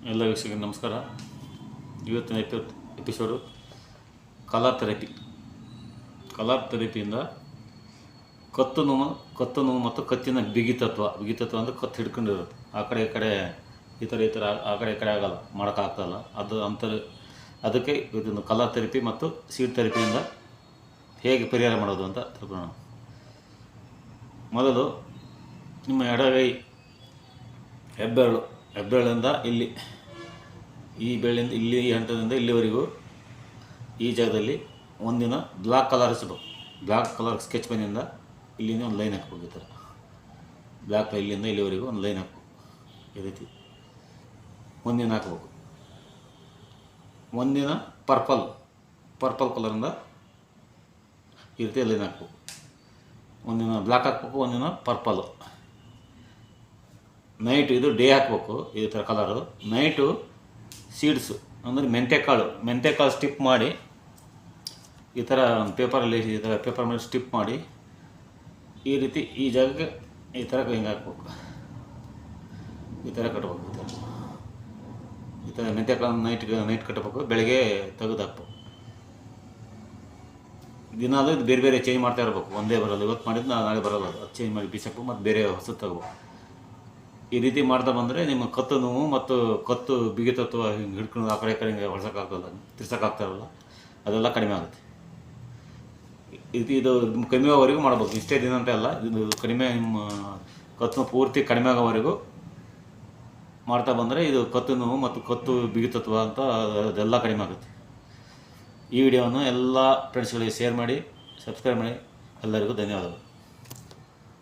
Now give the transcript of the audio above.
ಎಲ್ಲ ವೀಕ್ಷಕರಿಗೆ ನಮಸ್ಕಾರ. ಇವತ್ತಿನ ಎಪಿ ಎಪಿಸೋಡು ಕಲರ್ ಥೆರಪಿ ಕಲರ್ ಥೆರಪಿಯಿಂದ ಕತ್ತು ನೋವು ಕತ್ತು ನೋವು ಮತ್ತು ಕತ್ತಿನ ಬಿಗಿತತ್ವ ಬಿಗಿತತ್ವ ಅಂದರೆ ಕತ್ತು ಹಿಡ್ಕೊಂಡಿರುತ್ತೆ ಆ ಕಡೆ ಈ ಕಡೆ ಈ ಥರ ಈ ಥರ ಆ- ಕಡೆ ಈ ಕಡೆ ಆಗಲ್ಲ ಮಾಡೋಕ್ಕಾಗ್ತಲ್ಲ ಅದು ಅಂತ ಅದಕ್ಕೆ ಇದನ್ನು ಕಲರ್ ಥೆರಪಿ ಮತ್ತು ಸೀಟ್ ಥೆರಪಿಯಿಂದ ಹೇಗೆ ಪರಿಹಾರ ಮಾಡೋದು ಅಂತ ತಿಳ್ಕೊಳ್ಳೋಣ. ಮೊದಲು ನಿಮ್ಮ ಎಡಗೈ, ಹೆಬ್ಬೆರಳು. ಹೆಬ್ಬೆರಳಿಂದ ಇಲ್ಲಿ, ಈ ಬೆಳೆಯಿಂದ ಇಲ್ಲಿ, ಈ ಹಂತದಿಂದ ಇಲ್ಲಿವರೆಗೂ ಈ ಜಾಗದಲ್ಲಿ ಒಂದಿನ ಬ್ಲ್ಯಾಕ್ ಕಲರ್ ಹಚ್ಚಬೇಕು ಬ್ಲ್ಯಾಕ್ ಕಲರ್ ಸ್ಕೆಚ್ ಪೆನ್ನಿಂದ ಇಲ್ಲಿಂದ ಒಂದು ಲೈನ್ ಹಾಕ್ಬೇಕು ಈ ಥರ. ಬ್ಲ್ಯಾಕ್ ಇಲ್ಲಿಂದ ಇಲ್ಲಿವರೆಗೂ ಒಂದು ಲೈನ್ ಹಾಕ್ಬೇಕು. ಈ ರೀತಿ ಒಂದಿನ ಹಾಕ್ಬೇಕು. ಒಂದಿನ ಪರ್ಪಲ್ ಪರ್ಪಲ್ ಕಲರಿಂದ ಈ ರೀತಿ ಲೈನ್ ಹಾಕ್ಬೇಕು. ಒಂದಿನ ಬ್ಲ್ಯಾಕ್ ಹಾಕ್ಬೇಕು, ಒಂದಿನ ಪರ್ಪಲ್. ನೈಟ್ ಇದು ಡೇ ಹಾಕ್ಬೇಕು ಈ ಥರ ಕಲರು ನೈಟು ಸೀಡ್ಸು ಅಂದರೆ ಮೆಂತೆಕಾಳು. ಮೆಂತೆಕಾಳು ಸ್ಟಿಪ್ ಮಾಡಿ, ಈ ಥರ ಪೇಪರಲ್ಲಿ ಈ ಥರ ಪೇಪರ್ ಮೇಲೆ ಸ್ಟಿಪ್ ಮಾಡಿ, ಈ ರೀತಿ ಈ ಜಾಗಕ್ಕೆ ಈ ಥರ ಹಿಂಗೆ ಹಾಕ್ಬೇಕು. ಈ ಥರ ಕಟ್ಬೇಕು ಈ ಥರ ಈ ಥರ ಮೆಂತೆಕಾಳು ನೈಟ್ ನೈಟ್ ಕಟ್ಟಬೇಕು ಬೆಳಗ್ಗೆ ತೆಗೆದು ಹಾಕ್ಬೇಕು. ಅದು ಇದು ಬೇರೆ ಬೇರೆ ಚೇಂಜ್ ಮಾಡ್ತಾ ಇರಬೇಕು. ಒಂದೇ ಬರೋದು ಇವತ್ತು ಮಾಡಿದ್ದು ನಾಳೆ ಬರೋಲ್ಲ ಅದು. ಚೇಂಜ್ ಮಾಡಿ ಬಿಸಾಕು ಮತ್ತು ಬೇರೆ ಹೊಸದು ತಗೋಬೇಕು. ಈ ರೀತಿ ಮಾಡ್ತಾ ಬಂದರೆ ನಿಮ್ಮ ಕತ್ತು ನೋವು ಮತ್ತು ಕತ್ತು ಬಿಗಿತತ್ವ ಹಿಂಗೆ ಹಿಡ್ಕೊಂಡು ಆ ಕಡೆ ಕಡೆ ಹಿಂಗೆ ಹೊಡ್ಸೋಕ್ಕಾಗ್ತಲ್ಲ, ತಿರ್ಸೋಕ್ಕಾಗ್ತಾರಲ್ಲ, ಅದೆಲ್ಲ ಕಡಿಮೆ ಆಗುತ್ತೆ. ಇದು ಇದು ಆಗೋವರೆಗೂ ಮಾಡ್ಬೋದು. ಇಷ್ಟೇ ದಿನ ಅಂತ ಅಲ್ಲ, ಇದು ಕಡಿಮೆ ನಿಮ್ಮ ಕತ್ತು ಪೂರ್ತಿ ಕಡಿಮೆ ಆಗೋವರೆಗೂ ಮಾಡ್ತಾ ಬಂದರೆ ಇದು ಕತ್ತು ನೋವು ಮತ್ತು ಕತ್ತು ಬಿಗಿತತ್ವ ಅಂತ ಅದೆಲ್ಲ ಕಡಿಮೆ ಆಗುತ್ತೆ. ಈ ವಿಡಿಯೋವನ್ನು ಎಲ್ಲ ಫ್ರೆಂಡ್ಸ್ಗಳಿಗೆ ಶೇರ್ ಮಾಡಿ ಸಬ್ಸ್ಕ್ರೈಬ್ ಮಾಡಿ. ಎಲ್ಲರಿಗೂ ಧನ್ಯವಾದಗಳು.